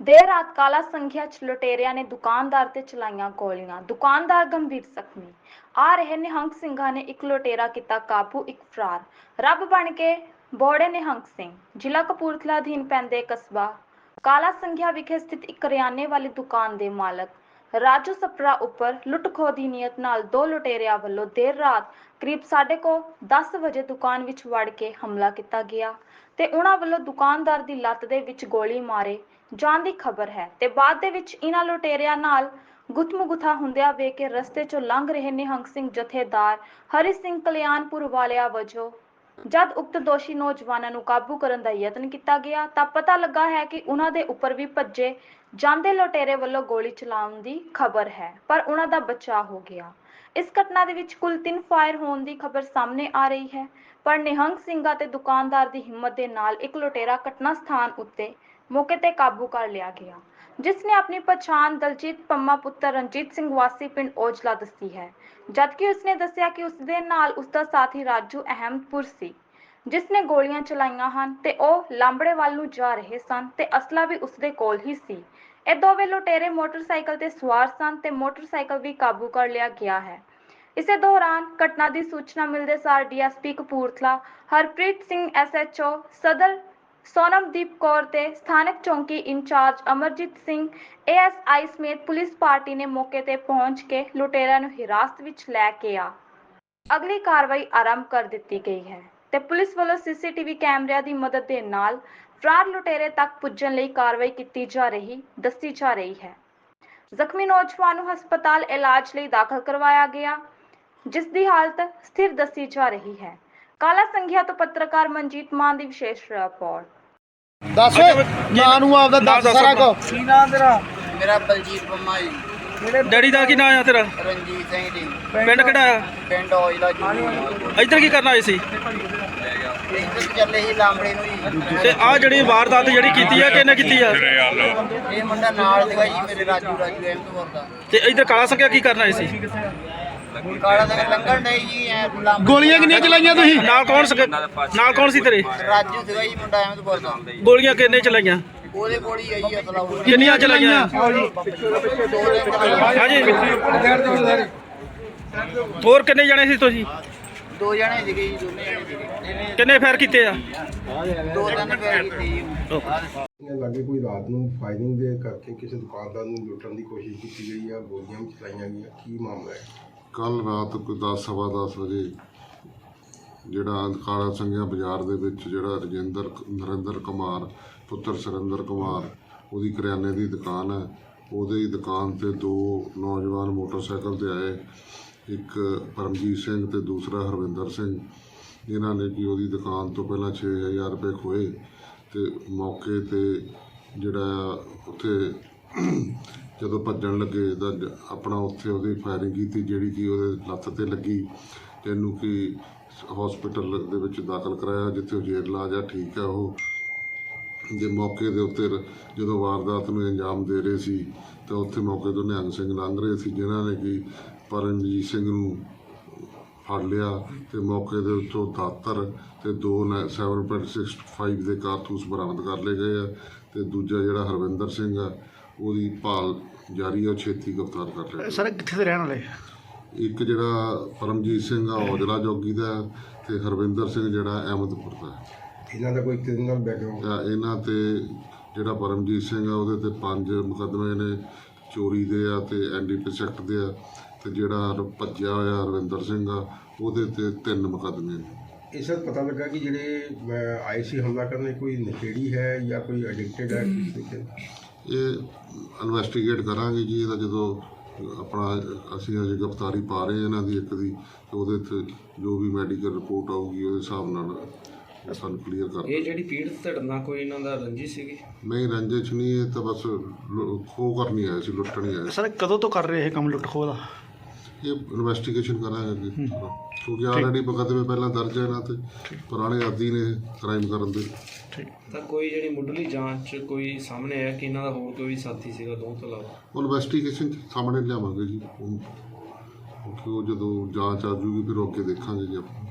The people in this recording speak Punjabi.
ਦੇਰ ਰਾਤ ਕਾਲਾ ਸੰਘਿਆ ਚ ਲੁਟੇਰਿਆਂ ਨੇ ਦੁਕਾਨਦਾਰ ਤੇ ਚਲਾਈਆਂ ਗੋਲੀਆਂ। ਦੁਕਾਨਦਾਰ ਗੰਭੀਰ ਜ਼ਖਮੀ। ਆ ਰਹੇ ਨਿਹੰਗ ਸਿੰਘਾਂ ਨੇ ਇੱਕ ਲੁਟੇਰਾ ਕੀਤਾ ਕਾਬੂ, ਇੱਕ ਫਰਾਰ। ਰੱਬ ਬਣ ਕੇ ਬੋੜੇ ਨਿਹੰਗ ਸਿੰਘ। ਜ਼ਿਲ੍ਹਾ ਕਪੂਰਥਲਾ ਅਧੀਨ ਪੈਂਦੇ ਕਸਬਾ ਕਾਲਾ ਸੰਖਿਆ ਵਿਖੇ ਸਥਿਤ ਇੱਕ ਕਰਿਆਨੇ ਵਾਲੀ ਦੁਕਾਨ ਦੇ ਮਾਲਕ ਰਾਜੂ ਸਪਰਾ ਉੱਪਰ ਲੁੱਟ-ਖੋਹ ਦੀ ਨੀਅਤ ਨਾਲ ਦੋ ਲੁਟੇਰਿਆਂ ਵੱਲੋਂ ਦੇਰ ਰਾਤ ਕਰੀਬ 10:30 ਵਜੇ ਦੁਕਾਨ ਵਿੱਚ ਵੜ ਕੇ ਹਮਲਾ ਕੀਤਾ ਗਿਆ ਤੇ ਉਹਨਾਂ ਵੱਲੋਂ ਦੁਕਾਨਦਾਰ ਦੀ ਲੱਤ ਦੇ ਵਿੱਚ ਗੋਲੀ ਮਾਰੇ ਜਾਣ ਦੀ ਖਬਰ ਹੈ ਤੇ ਬਾਅਦ ਦੇ ਵਿੱਚ ਇਹਨਾਂ ਲੁਟੇਰਿਆਂ ਨਾਲ ਗੁੱਥਮਗੁੱਥਾ ਹੁੰਦਿਆਂ ਵੇਖ ਕੇ ਰਸਤੇ 'ਚੋਂ ਲੰਘ ਰਹੇ ਨਿਹੰਗ ਸਿੰਘ ਜਥੇਦਾਰ ਹਰੀ ਸਿੰਘ ਕਲਿਆਣਪੁਰ ਵਾਲਿਆਂ ਵਜੋਂ ਜਦ ਉਕਤ ਦੋਸ਼ੀ ਨੌਜਵਾਨਾਂ ਨੂੰ ਕਾਬੂ ਕਰਨ ਦਾ ਯਤਨ ਕੀਤਾ ਗਿਆ, ਤਾਂ ਪਤਾ ਲੱਗਾ ਹੈ ਕਿ ਉਹਨਾਂ ਦੇ ਉੱਪਰ ਵੀ ਭੱਜੇ ਜਾਂਦੇ ਲੁਟੇਰੇ ਵੱਲੋਂ ਗੋਲੀ ਚਲਾਉਣ ਦੀ ਖਬਰ ਹੈ, ਪਰ ਉਹਨਾਂ ਦਾ ਬਚਾਅ ਹੋ ਗਿਆ। ਇਸ ਘਟਨਾ ਦੇ ਵਿੱਚ ਕੁੱਲ 3 ਫਾਇਰ ਹੋਣ ਦੀ ਖਬਰ ਸਾਹਮਣੇ ਆ ਰਹੀ ਹੈ, ਪਰ ਨਿਹੰਗ ਸਿੰਘਾਂ ਤੇ ਦੁਕਾਨਦਾਰ ਦੀ ਹਿੰਮਤ ਦੇ ਨਾਲ ਇੱਕ ਲੁਟੇਰਾ ਘਟਨਾ ਸਥਾਨ ਉੱਤੇ ਮੌਕੇ ਤੇ ਕਾਬੂ ਕਰ ਲਿਆ ਗਿਆ। ਜਿਸ ਨੇ ਆਪਣੀ ਪਛਾਣ ਦਲਜੀਤ ਪੰਮਾ ਪੁੱਤਰ ਰਣਜੀਤ ਸਿੰਘ ਵਾਸੀ ਪਿੰਡ ਔਜਲਾ ਦੱਸੀ ਹੈ। ਜਦਕਿ ਉਸਨੇ ਦੱਸਿਆ ਕਿ ਉਸ ਦੇ ਨਾਲ ਉਸ ਦਾ ਸਾਥੀ ਰਾਜੂ ਅਹਿਮਦਪੁਰ ਸੀ ਜਿਸ ਨੇ ਗੋਲੀਆਂ ਚਲਾਈਆਂ ਹਨ ਤੇ ਉਹ ਲਾਂਬੜੇ ਵੱਲ ਨੂੰ ਜਾ ਰਹੇ ਸਨ ਤੇ ਅਸਲਾ ਵੀ ਉਸ ਦੇ ਕੋਲ ਹੀ ਸੀ। ਇਹ ਦੋਵੇਂ ਲੁਟੇਰੇ ਮੋਟਰਸਾਈਕਲ ਤੇ ਸਵਾਰ ਸਨ ਤੇ ਮੋਟਰਸਾਈਕਲ ਵੀ ਕਾਬੂ ਕਰ ਲਿਆ ਗਿਆ ਹੈ। ਇਸੇ ਦੌਰਾਨ ਘਟਨਾ ਦੀ ਸੂਚਨਾ ਮਿਲਦੇ ਸਾਰ ਡੀਐਸਪੀ ਕਪੂਰਥਲਾ, ਹਰਪ੍ਰੀਤ ਸਿੰਘ ਐਸਐਚਓ, ਸਦਰ ਸੋਨਮਦੀਪ ਕੌਰ ਤੇ ਸਥਾਨਕ ਚੌਂਕੀ ਇੰਚਾਰਜ ਅਮਰਜੀਤ ਸਿੰਘ ਏਐਸਆਈ ਸਮੇਤ ਪੁਲਿਸ ਪਾਰਟੀ ਨੇ ਮੌਕੇ ਤੇ ਪਹੁੰਚ ਕੇ ਲੁਟੇਰਿਆਂ ਨੂੰ ਹਿਰਾਸਤ ਵਿੱਚ ਲੈ ਕੇ ਆ। ਅਗਲੀ ਕਾਰਵਾਈ ਆਰੰਭ ਕਰ ਦਿੱਤੀ ਗਈ ਹੈ ਤੇ ਪੁਲਿਸ ਵੱਲੋਂ ਸੀਸੀਟੀਵੀ ਕੈਮਰਿਆਂ ਦੀ ਮਦਦ ਦੇ ਨਾਲ ਫਰਾਰ ਲੁਟੇਰੇ ਤੱਕ ਪੁੱਜਣ ਲਈ ਕਾਰਵਾਈ ਕੀਤੀ ਜਾ ਰਹੀ, ਦੱਸੀ ਜਾ ਰਹੀ ਹੈ। ਜ਼ਖਮੀ ਨੌਜਵਾਨ ਨੂੰ ਹਸਪਤਾਲ ਇਲਾਜ ਲਈ ਦਾਖਲ ਕਰਵਾਇਆ ਗਿਆ, ਜਿਸ ਦੀ ਹਾਲਤ ਸਥਿਰ ਦੱਸੀ ਜਾ ਰਹੀ ਹੈ। ਕਾਲਾ ਸੰਘਿਆ ਤੋਂ ਪੱਤਰਕਾਰ ਮਨਜੀਤ ਮਾਨ ਦੀ ਵਿਸ਼ੇਸ਼ ਰਿਪੋਰਟ। ਦੱਸ ਨਾਂ ਨੂੰ ਆਪਦਾ ਦੱਸ ਸਾਰਾ। ਕੁਛ। ਕੀ ਨਾਂ ਤੇਰਾ? ਮੇਰਾ ਬਲਜੀਤ ਪੰਮਾ ਜੀ। ਡੈਡੀ ਦਾ ਕੀ ਨਾਂ ਆ ਤੇਰਾ? ਰਣਜੀਤ ਸਿੰਘ ਜੀ। ਪਿੰਡ ਕਿਹੜਾ ਆ? ਪਿੰਡ ਔਜਲਾ ਜੀ। ਇੱਧਰ ਕੀ ਕਰਨ ਆਏ ਸੀ? ਇੱਧਰ ਚੱਲੇ ਸੀ ਲਾਂਬੜੇ ਨੂੰ ਜੀ। ਤੇ ਆ ਜਿਹੜੀ ਵਾਰਦਾਤ ਜਿਹੜੀ ਕੀਤੀ ਆ ਕਿਹਨੇ ਕੀਤੀ ਆ? ਇਹ ਮੁੰਡਾ ਨਾਲ ਸੀਗਾ ਜੀ ਮੇਰੇ ਰਾਜੂ ਰਾਜੂ ਅਹਿਮਦਪੁਰ ਦਾ। ਤੇ ਇੱਧਰ ਕਾਲਾ ਸੰਘਿਆ ਕੀ ਕਰਨ ਆਏ ਸੀ? ਕਾਲਾ ਦੇ ਲੰਗਰ ਨਹੀਂ ਜੀ ਐ ਲਾਂਬੜੇ ਗੋਲੀਆਂ ਕਿੰਨੀਆਂ ਚਲਾਈਆਂ ਤੁਸੀਂ? ਨਾਲ ਕੌਣ ਸੀ? ਨਾਲ ਕੌਣ ਸੀ ਤੇਰੇ? ਰਾਜੂ ਸੀਗਾ ਜੀ ਮੁੰਡਾ ਅਹਿਮਦਪੁਰ ਦਾ ਗੋਲੀਆਂ ਕਿੰਨੇ ਚਲਾਈਆਂ? ਉਹਦੇ ਕੋਲ ਹੀ ਆਈ ਅਸਲਾ ਉਹ ਕਿੰਨੀਆਂ ਚਲਾਈਆਂ। ਹਾਂਜੀ। ਹੋਰ ਕਿੰਨੇ ਜਣੇ ਸੀ ਤੁਸੀਂ? ਦੋ ਜਣੇ ਸੀਗੇ ਜੀ ਦੋਨੇ ਜਣੇ ਸੀਗੇ। ਕਿੰਨੇ ਫਾਇਰ ਕੀਤੇ ਆ? ਦੋ ਤਿੰਨ ਫੇਰ ਕੀਤੀ ਜੀ। ਇਹਨਾਂ ਲਾਗੇ ਕੋਈ ਰਾਤ ਨੂੰ ਫਾਇਰਿੰਗ ਦੇ ਕਰਕੇ ਕਿਸੇ ਦੁਕਾਨਦਾਰ ਨੂੰ ਲੁੱਟਣ ਦੀ ਕੋਸ਼ਿਸ਼ ਕੀਤੀ ਗਈ ਆ? ਗੋਲੀਆਂ ਵੀ ਚਲਾਈਆਂ ਗਈਆਂ। ਕੀ ਮਾਮਲਾ ਹੈ? ਕੱਲ ਰਾਤ ਕੋਈ 10 ਸਵਾ 10 ਵਜੇ ਜਿਹੜਾ ਕਾਲਾ ਸੰਗਿਆ ਬਾਜ਼ਾਰ ਦੇ ਵਿੱਚ ਜਿਹੜਾ ਰਜਿੰਦਰ, ਨਰਿੰਦਰ ਕੁਮਾਰ, ਪੁੱਤਰ ਸੁਰਿੰਦਰ ਕੁਮਾਰ, ਉਹਦੀ ਕਰਿਆਨੇ ਦੀ ਦੁਕਾਨ ਹੈ। ਉਹਦੇ ਹੀ ਦੁਕਾਨ ਤੇ ਦੋ ਨੌਜਵਾਨ ਮੋਟਰਸਾਈਕਲ ਤੇ ਆਏ। ਇੱਕ ਪਰਮਜੀਤ ਸਿੰਘ ਤੇ ਦੂਸਰਾ ਹਰਵਿੰਦਰ ਸਿੰਘ। ਜਿਨ੍ਹਾਂ ਨੇ ਕਿ ਉਹਦੀ ਦੁਕਾਨ ਤੋਂ ਪਹਿਲਾਂ 6000 ਰੁਪਏ ਖੋਏ ਤੇ ਮੌਕੇ ਤੇ ਜਿਹੜਾ ਉੱਥੇ ਜਦੋਂ ਭੱਜਣ ਲੱਗੇ ਤਾਂ ਆਪਣਾ ਉੱਥੇ ਉਹਦੀ ਫਾਇਰਿੰਗ ਕੀਤੀ, ਜਿਹੜੀ ਕਿ ਉਹਦੇ ਲੱਤ ਤੇ ਲੱਗੀ, ਤੇ ਇਹਨੂੰ ਕਿ ਹਸਪੀਟਲ ਦੇ ਵਿੱਚ ਦਾਖਲ ਕਰਾਇਆ, ਜਿੱਥੇ ਉਹ ਜੇਰ ਇਲਾਜ ਆ, ਠੀਕ ਹੈ ਉਹ। ਜੇ ਮੌਕੇ ਦੇ ਉੱਤੇ ਜਦੋਂ ਵਾਰਦਾਤ ਨੂੰ ਅੰਜਾਮ ਦੇ ਰਹੇ ਸੀ, ਤਾਂ ਉੱਥੇ ਮੌਕੇ ਤੋਂ ਨਿਹੰਗ ਸਿੰਘ ਲੰਘ ਰਹੇ ਸੀ, ਜਿਨ੍ਹਾਂ ਨੇ ਕਿ ਪਰਮਜੀਤ ਸਿੰਘ ਨੂੰ ਫੜ ਲਿਆ, ਤੇ ਮੌਕੇ ਦੇ ਉੱਤੋਂ ਦਾਤਰ ਤੇ ਦੋ 7.65 ਦੇ ਕਾਰਤੂਸ ਬਰਾਮਦ ਕਰ ਲਏ ਗਏ ਆ, ਤੇ ਦੂਜਾ ਜਿਹੜਾ ਹਰਵਿੰਦਰ ਸਿੰਘ ਆ ਉਹਦੀ ਭਾਲ ਜਾਰੀ ਆ ਉਹ ਛੇਤੀ ਗ੍ਰਿਫਤਾਰ ਕਰ ਲਿਆ ਸਰ ਕਿੱਥੇ ਦੇ ਰਹਿਣ ਵਾਲੇ ਇੱਕ ਜਿਹੜਾ ਪਰਮਜੀਤ ਸਿੰਘ ਆ ਔਜਲਾ ਜੋਗੀ ਦਾ ਤੇ ਹਰਵਿੰਦਰ ਸਿੰਘ ਜਿਹੜਾ ਅਹਿਮਦਪੁਰ ਦਾ ਇਹਨਾਂ ਦਾ ਕੋਈ ਕ੍ਰਿਮੀਨਲ ਬੈਕਗ੍ਰਾਉਂਡ ਤਾਂ ਇਹਨਾਂ ਤੇ ਜਿਹੜਾ ਪਰਮਜੀਤ ਸਿੰਘ ਆ ਉਹਦੇ ਤੇ ਪੰਜ ਮੁਕੱਦਮੇ ਨੇ ਚੋਰੀ ਦੇ ਆ ਤੇ ਐਨਡੀਪੀਐਸ ਐਕਟ ਦੇ ਆ ਤੇ ਜਿਹੜਾ ਹਰ- ਭੱਜਿਆ ਹੋਇਆ ਹਰਵਿੰਦਰ ਸਿੰਘ ਆ ਉਹਦੇ ਤੇ ਤਿੰਨ ਮੁਕੱਦਮੇ ਨੇ। ਇਸ ਦਾ ਪਤਾ ਲੱਗਾ ਕਿ ਜਿਹੜੇ ਅਹ, ਆਏ ਸੀ ਹਮਲਾ ਕਰਨ ਕੋਈ ਨਸ਼ੇੜੀ ਹੈ ਜਾਂ ਕੋਈ ਐਡਿਕਟਡ ਹੈ ਕਿਸ ਤਰੀਕੇ ਨਾਲ? ਇਹ ਇਨਵੈਸਟੀਗੇਟ ਕਰਾਂਗੇ ਜੀ ਇਹਦਾ ਜਦੋਂ ਆਪਣਾ ਅਸੀਂ ਅਜੇ ਗ੍ਰਿਫਤਾਰੀ ਪਾ ਰਹੇ ਇਹਨਾਂ ਦੀ ਇੱਕ ਦੀ ਤੇ ਉਹਦੇ ਤੇ ਜੋ ਵੀ ਮੈਡੀਕਲ ਰਿਪੋਰਟ ਆਊਗੀ ਉਹਦੇ ਹਿਸਾਬ ਨਾਲ ਸਾਨੂੰ ਕਲੀਅਰ ਕਰ ਇਹ ਜਿਹੜੀ ਪੀੜਤ ਧੜਨਾ ਕੋਈ ਇਹਨਾਂ ਦਾ ਰੰਜੀ ਸੀਗੀ? ਨਹੀਂ ਰੰਜਿਸ਼ ਨਹੀਂ ਇਹ ਤਾਂ ਬਸ ਖੋਹ ਕਰਨੀ ਆਇਆ ਸੀ ਲੁੱਟਣ ਹੀ ਆਇਆ ਸਰ ਕਦੋਂ ਤੋਂ ਕਰ ਰਹੇ ਇਹ ਕੰਮ ਲੁੱਟ ਖੋਹ ਦਾ? ਇਹ ਇਨਵੈਸਟੀਗੇਸ਼ਨ ਕਰਾਂਗੇ ਅੱਗੇ। ਕਿਉਂਕਿ ਆਲਰੇਡੀ ਮੁਕੱਦਮੇ ਪਹਿਲਾਂ ਦਰਜ ਹੈ ਇਹਨਾਂ ਤੇ ਪੁਰਾਣੇ ਆਦੀ ਨੇ ਕ੍ਰਾਈਮ ਕਰਨ ਦੇ। ਠੀਕ। ਤਾਂ ਕੋਈ ਜਿਹੜੀ ਮੁੱਢਲੀ ਜਾਂਚ 'ਚ ਕੋਈ ਸਾਹਮਣੇ ਆਇਆ ਕਿ ਇਹਨਾਂ ਦਾ ਹੋਰ ਕੋਈ ਵੀ ਸਾਥੀ ਸੀਗਾ ਦੋ ਤੋਂ ਇਲਾਵਾ? ਉਹ ਇਨਵੈਸਟੀਗੇਸ਼ਨ ਸਾਹਮਣੇ ਲਿਆਵਾਂਗੇ ਜੀ ਉਹ- ਕਿਉਂਕਿ ਉਹ ਜਦੋਂ ਜਾਂਚ ਆ ਜੂਗੀ ਫਿਰ ਉਹ ਅੱਗੇ ਦੇਖਾਂਗੇ ਜੀ ਆਪਾਂ।